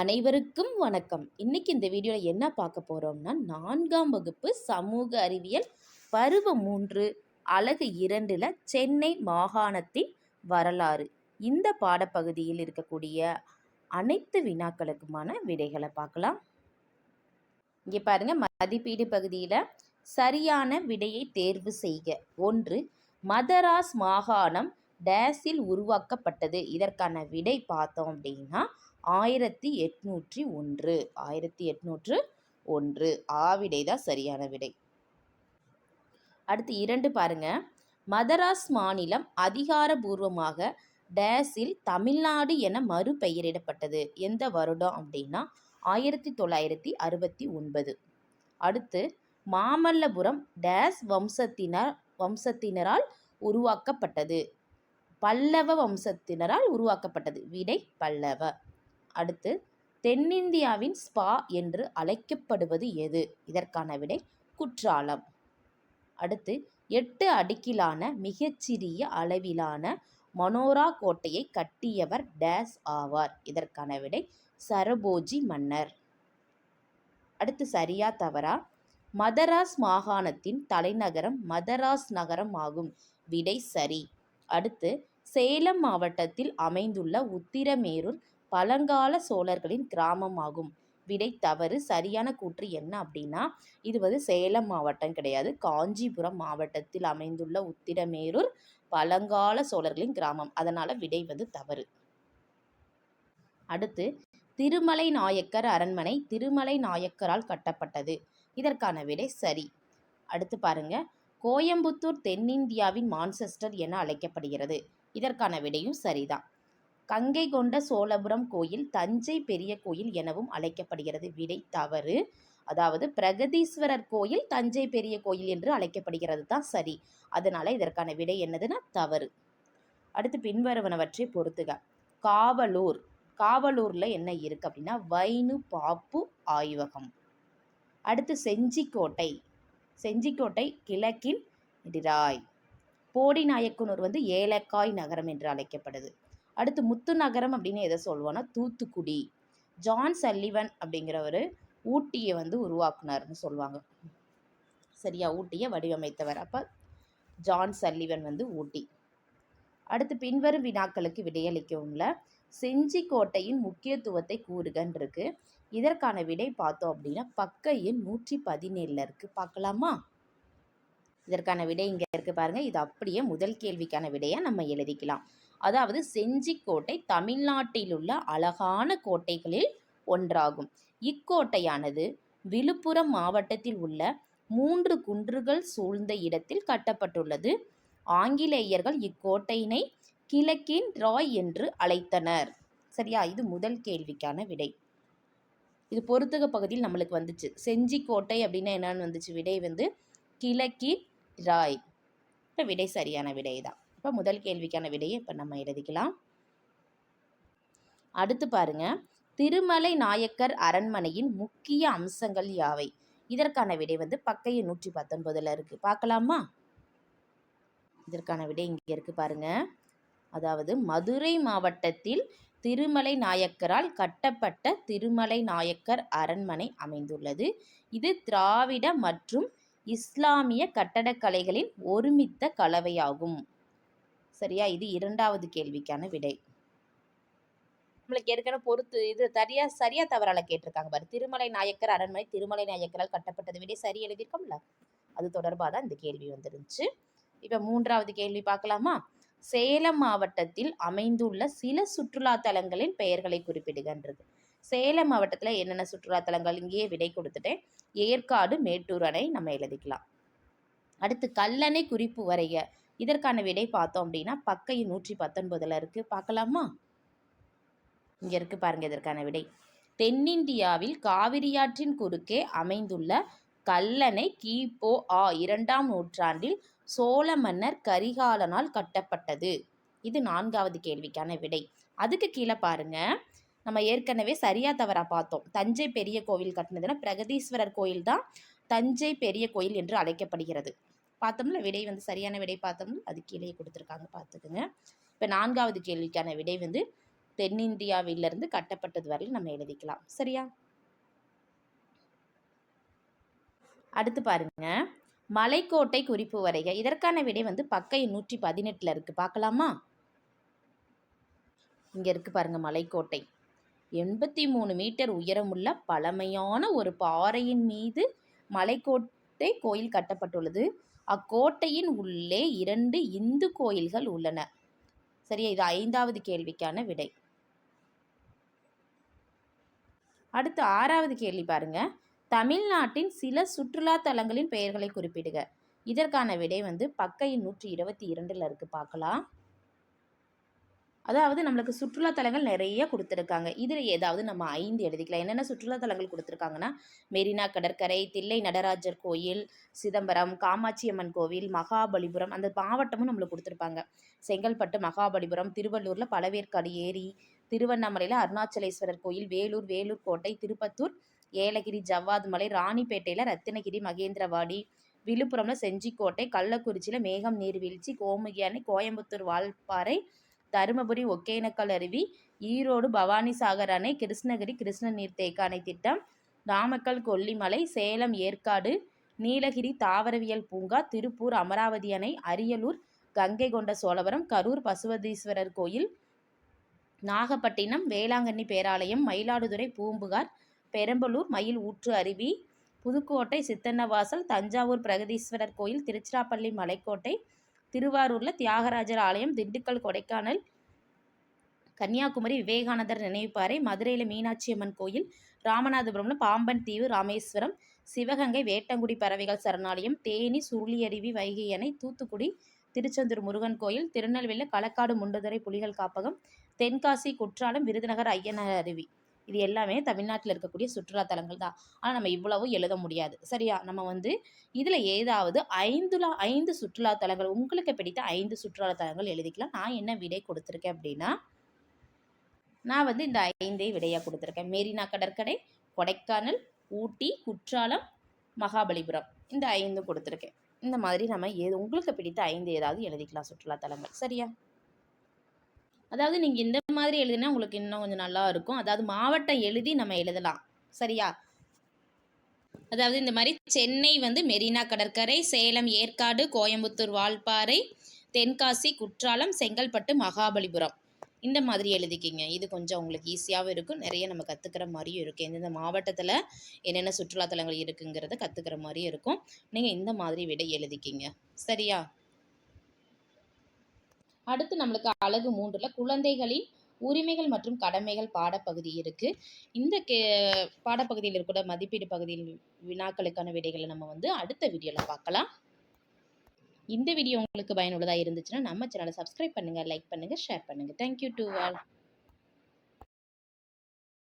அனைவருக்கும் வணக்கம். இன்னைக்கு இந்த வீடியோவில் என்ன பார்க்க போகிறோம்னா நான்காம் வகுப்பு சமூக அறிவியல் பருவம் மூன்று அழகு இரண்டில் சென்னை மாகாணத்தின் வரலாறு. இந்த பாடப்பகுதியில் இருக்கக்கூடிய அனைத்து வினாக்களுக்குமான விடைகளை பார்க்கலாம். இங்கே பாருங்க மதிப்பீடு பகுதியில் சரியான விடையை தேர்வு செய்க. ஒன்று மதராஸ் மாகாணம் டேஸில் உருவாக்கப்பட்டது. இதற்கான விடை பார்த்தோம் அப்படின்னா ஆயிரத்தி எட்நூற்றி ஒன்று. ஆயிரத்தி எட்நூற்று ஒன்று. ஆ விடை தான் சரியான விடை. அடுத்து இரண்டு பாருங்க. மதராஸ் மாநிலம் அதிகாரபூர்வமாக டேஸில் தமிழ்நாடு என மறுபெயரிடப்பட்டது. எந்த வருடம் அப்படின்னா ஆயிரத்தி தொள்ளாயிரத்தி அறுபத்தி ஒன்பது. அடுத்து மாமல்லபுரம் டேஸ் வம்சத்தினர் வம்சத்தினரால் உருவாக்கப்பட்டது. பல்லவ வம்சத்தினரால் உருவாக்கப்பட்டது. விடை பல்லவ. அடுத்து தென்னிந்தியாவின் ஸ்பா என்று அழைக்கப்படுவது எது? இதற்கான விடை குற்றாலம். அடுத்து எட்டு அடுக்கிலான மிகச்சிறிய அளவிலான மனோரா கோட்டையை கட்டியவர் டேஸ் ஆவார். இதற்கான விடை சரபோஜி மன்னர். அடுத்து சரியா தவறா? மதராஸ் மாகாணத்தின் தலைநகரம் மதராஸ் நகரம் ஆகும். விடை சரி. அடுத்து சேலம் மாவட்டத்தில் அமைந்துள்ள உத்திரமேரூர் பழங்கால சோழர்களின் கிராமமாகும். விடை தவறு சரியான கூற்று என்ன அப்படின்னா இது வந்து சேலம் மாவட்டம் கிடையாது. காஞ்சிபுரம் மாவட்டத்தில் அமைந்துள்ள உத்திரமேரூர் பழங்கால சோழர்களின் கிராமம். அதனால விடை வந்து தவறு. அடுத்து திருமலை நாயக்கர் அரண்மனை திருமலை நாயக்கரால் கட்டப்பட்டது. இதற்கான விடை சரி. அடுத்து பாருங்க. கோயம்புத்தூர் தென்னிந்தியாவின் மான்செஸ்டர் என அழைக்கப்படுகிறது. இதற்கான விடையும் சரிதான். கங்கை கொண்ட சோழபுரம் கோயில் தஞ்சை பெரிய கோயில் எனவும் அழைக்கப்படுகிறது. விடை தவறு. அதாவது பிரகதீஸ்வரர் கோயில் தஞ்சை பெரிய கோயில் என்று அழைக்கப்படுகிறது தான் சரி. அதனால இதற்கான விடை என்னதுன்னா தவறு. அடுத்து பின்வருவனவற்றை பொறுத்துக. காவலூர். காவலூரில் என்ன இருக்குது அப்படின்னா வைனு பாப்பு ஆய்வகம். அடுத்து செஞ்சிக்கோட்டை. செஞ்சிக்கோட்டை கிழக்கின் டிராய் போடி நாயக்கனூர் வந்து ஏலக்காய் நகரம் என்று அழைக்கப்படுது. அடுத்து முத்து நகரம் அப்படின்னு எதை சொல்லுவோன்னா தூத்துக்குடி. ஜான் சல்லிவன் அப்படிங்கிறவர் ஊட்டியை வந்து உருவாக்குனார்னு சொல்லுவாங்க. சரியா? ஊட்டியை வடிவமைத்தவர். அப்போ ஜான் சல்லிவன் வந்து ஊட்டி. அடுத்து பின்வரும் வினாக்களுக்கு விடையளிக்கவும்ல செஞ்சிக்கோட்டையின் முக்கியத்துவத்தை கூறுகன் இருக்கு இதற்கான விடை பார்த்தோம் அப்படின்னா பக்க எண் நூற்றி பதினேழில் இருக்குது பார்க்கலாமா? இதற்கான விடை இங்கே இருக்குது பாருங்கள் இது அப்படியே முதல் கேள்விக்கான விடையை நம்ம எழுதிக்கலாம். அதாவது செஞ்சிக்கோட்டை தமிழ்நாட்டில் உள்ள அழகான கோட்டைகளில் ஒன்றாகும். இக்கோட்டையானது விழுப்புரம் மாவட்டத்தில் உள்ள மூன்று குன்றுகள் சூழ்ந்த இடத்தில் கட்டப்பட்டுள்ளது. ஆங்கிலேயர்கள் இக்கோட்டையினை கிழக்கின் ராய் என்று அழைத்தனர். சரியா? இது முதல் கேள்விக்கான விடை. இது பொறுத்துக பகுதியில் நம்மளுக்கு வந்துச்சு. செஞ்சிக்கோட்டை அப்படின்னா என்னன்னு வந்துச்சு? விடை வந்து கிழக்கின் ராய். இப்போ விடை சரியான விடை தான் இப்போ முதல் கேள்விக்கான விடையை இப்போ நம்ம எழுதிக்கலாம். அடுத்து பாருங்க. திருமலை நாயக்கர் அரண்மனையின் முக்கிய அம்சங்கள் யாவை? இதற்கான விடை வந்து பக்கைய நூற்றி பத்தொன்பதில் இருக்குது பார்க்கலாமா? இதற்கான விடை இங்கே இருக்குது பாருங்க. அதாவது மதுரை மாவட்டத்தில் திருமலை நாயக்கரால் கட்டப்பட்ட திருமலை நாயக்கர் அரண்மனை அமைந்துள்ளது. இது திராவிட மற்றும் இஸ்லாமிய கட்டடக்கலைகளின் ஒருமித்த கலவையாகும். சரியா? இது இரண்டாவது கேள்விக்கான விடை. நம்மளுக்கு ஏற்கனவே பொறுத்து இது சரியா சரியா தவறால கேட்டிருக்காங்க பாரு. திருமலை நாயக்கர் அரண்மனை திருமலை நாயக்கரால் கட்டப்பட்டது விட சரி எழுதியிருக்கோம்ல? அது தொடர்பாக தான் இந்த கேள்வி வந்துருந்துச்சு. இப்போ மூன்றாவது கேள்வி பார்க்கலாமா? சேலம் மாவட்டத்தில் அமைந்துள்ள சில சுற்றுலா தலங்களின் பெயர்களை குறிப்பிடுகின்றது. சேலம் மாவட்டத்தில் என்னென்ன சுற்றுலா தலங்கள்? இங்கேயே விடை கொடுத்துட்டேன். ஏற்காடு மேட்டூர் அணை நம்ம எழுதிக்கலாம். அடுத்து கல்லணை குறிப்பு வரைய இதற்கான விடை பார்த்தோம் அப்படின்னா பக்கை நூற்றி பத்தொன்பதுல இருக்கு. பார்க்கலாமா? இங்க இருக்கு பாருங்க இதற்கான விடை. தென்னிந்தியாவில் காவிரியாற்றின் குறுக்கே அமைந்துள்ள கல்லணை கிபோ ஆ இரண்டாம் நூற்றாண்டில் சோழ மன்னர் கரிகாலனால் கட்டப்பட்டது. இது நான்காவது கேள்விக்கான விடை. அதுக்கு கீழே பாருங்கள் நம்ம ஏற்கனவே சரியா தவறா பார்த்தோம். தஞ்சை பெரிய கோவில் கட்டினதுன்னா பிரகதீஸ்வரர் கோயில் தான் தஞ்சை பெரிய கோயில் என்று அழைக்கப்படுகிறது. பார்த்தோம்ல விடை வந்து சரியான விடை பார்த்தோம்ல அது கீழே கொடுத்துருக்காங்க பார்த்துக்குங்க. இப்போ நான்காவது கேள்விக்கான விடை வந்து தென்னிந்தியாவிலிருந்து கட்டப்பட்டது வரையில் நம்ம எழுதிக்கலாம். சரியா? அடுத்து பாருங்க. மலைக்கோட்டை குறிப்பு வரைக. இதற்கான விடை வந்து பக்கை நூற்றி பதினெட்டில் இருக்கு. பார்க்கலாமா? இங்கே இருக்கு பாருங்க மலைக்கோட்டை. எண்பத்தி மூணு மீட்டர் உயரமுள்ள பழமையான ஒரு பாறையின் மீது மலைக்கோட்டை கோயில் கட்டப்பட்டுள்ளது. அக்கோட்டையின் உள்ளே இரண்டு இந்து கோயில்கள் உள்ளன. சரியா? இது ஐந்தாவது கேள்விக்கான விடை. அடுத்து ஆறாவது கேள்வி பாருங்க. தமிழ்நாட்டின் சில சுற்றுலா தலங்களின் பெயர்களை குறிப்பிடுக. இதற்கான விடை வந்து பக்க நூற்றி இருபத்தி இரண்டில் இருக்கு. பார்க்கலாம். அதாவது நம்மளுக்கு சுற்றுலா தலங்கள் நிறைய கொடுத்துருக்காங்க. இதில் ஏதாவது நம்ம ஐந்து எழுதிக்கலாம். என்னென்ன சுற்றுலா தலங்கள் கொடுத்துருக்காங்கன்னா மெரினா கடற்கரை தில்லை நடராஜர் கோயில் சிதம்பரம் காமாட்சி அம்மன் கோவில் மகாபலிபுரம் அந்த மாவட்டமும் நம்மளுக்கு கொடுத்துருப்பாங்க. செங்கல்பட்டு மகாபலிபுரம் திருவள்ளூரில் பழவேற்காடு ஏரி திருவண்ணாமலையில் அருணாச்சலேஸ்வரர் கோயில் வேலூர் வேலூர் கோட்டை திருப்பத்தூர் ஏலகிரி ஜவ்வாது மலை ராணிப்பேட்டையில் ரத்தினகிரி மகேந்திரவாடி விழுப்புரம்ல செஞ்சிக்கோட்டை கள்ளக்குறிச்சியில் மேகம் நீர்வீழ்ச்சி கோமுகி அணை கோயம்புத்தூர் வால்பாறை தருமபுரி ஒகேனக்கல் அருவி ஈரோடு பவானிசாகர் அணை கிருஷ்ணகிரி கிருஷ்ண நீர்த்தேக்க அணை திட்டம் நாமக்கல் கொல்லிமலை சேலம் ஏற்காடு நீலகிரி தாவரவியல் பூங்கா திருப்பூர் அமராவதி அணை அரியலூர் கங்கை கொண்ட சோழவரம் கரூர் பசுவதீஸ்வரர் கோயில் நாகப்பட்டினம் வேளாங்கண்ணி பேராலயம் மயிலாடுதுறை பூம்புகார் பெரம்பலூர் மயில் ஊற்று அருவி புதுக்கோட்டை சித்தன்னவாசல் தஞ்சாவூர் பிரகதீஸ்வரர் கோயில் திருச்சிராப்பள்ளி மலைக்கோட்டை திருவாரூரில் தியாகராஜர் ஆலயம் திண்டுக்கல் கொடைக்கானல் கன்னியாகுமரி விவேகானந்தர் நினைவுப்பாறை மதுரையில் மீனாட்சி அம்மன் கோயில் ராமநாதபுரம்ல பாம்பன் தீவு ராமேஸ்வரம் சிவகங்கை வேட்டங்குடி பறவைகள் சரணாலயம் தேனி சுருளியருவி வைகை அணை தூத்துக்குடி திருச்செந்தூர் முருகன் கோயில் திருநெல்வேலியில் களக்காடு முண்டுதுறை புலிகள் காப்பகம் தென்காசி குற்றாலம் விருதுநகர் ஐயனார் அருவி. இது எல்லாமே தமிழ்நாட்டில் இருக்கக்கூடிய சுற்றுலா தலங்கள் தான். ஆனால் நம்ம இவ்வளவும் எழுத முடியாது. சரியா? நம்ம வந்து இதில் ஏதாவது ஐந்துல ஐந்து சுற்றுலா தலங்கள் உங்களுக்கு பிடித்த ஐந்து சுற்றுலா தலங்கள் எழுதிக்கலாம். நான் என்ன விடை கொடுத்துருக்கேன் அப்படின்னா நான் வந்து இந்த ஐந்தே விடையாக கொடுத்துருக்கேன். மெரினா கடற்கரை கொடைக்கானல் ஊட்டி குற்றாலம் மகாபலிபுரம். இந்த ஐந்தும் கொடுத்துருக்கேன். இந்த மாதிரி நம்ம ஏது உங்களுக்கு பிடித்த ஐந்து ஏதாவது எழுதிக்கலாம் சுற்றுலா தலங்கள். சரியா? அதாவது நீங்கள் இந்த மாதிரி எழுதினா உங்களுக்கு இன்னும் கொஞ்சம் நல்லா இருக்கும். அதாவது மாவட்டம் எழுதி நம்ம எழுதலாம். சரியா? அதாவது இந்த மாதிரி சென்னை வந்து மெரினா கடற்கரை சேலம் ஏற்காடு கோயம்புத்தூர் வால்பாறை தென்காசி குற்றாலம் செங்கல்பட்டு மகாபலிபுரம். இந்த மாதிரி எழுதிக்கிங்க. இது கொஞ்சம் உங்களுக்கு ஈஸியாகவும் இருக்கும். நிறைய நம்ம கற்றுக்கிற மாதிரியும் இருக்கும் எந்தெந்த மாவட்டத்தில் என்னென்ன சுற்றுலாத்தலங்கள் இருக்குங்கிறத கற்றுக்கிற மாதிரியும் இருக்கும். நீங்கள் இந்த மாதிரி விட எழுதிக்கிங்க. சரியா? அடுத்து நம்மளுக்கு அழகு மூன்றில் குழந்தைகளின் உரிமைகள் மற்றும் கடமைகள் பாடப்பகுதி இருக்குது இந்த கே பாடப்பகுதியில் இருக்கிற மதிப்பீடு பகுதியில் வினாக்களுக்கான விடைகளை நம்ம வந்து அடுத்த வீடியோவில் பார்க்கலாம். இந்த வீடியோ உங்களுக்கு பயனுள்ளதாக இருந்துச்சுன்னா நம்ம சேனலை சப்ஸ்கிரைப் பண்ணுங்கள் லைக் பண்ணுங்கள் ஷேர் பண்ணுங்கள் தேங்க்யூ டு ஆல்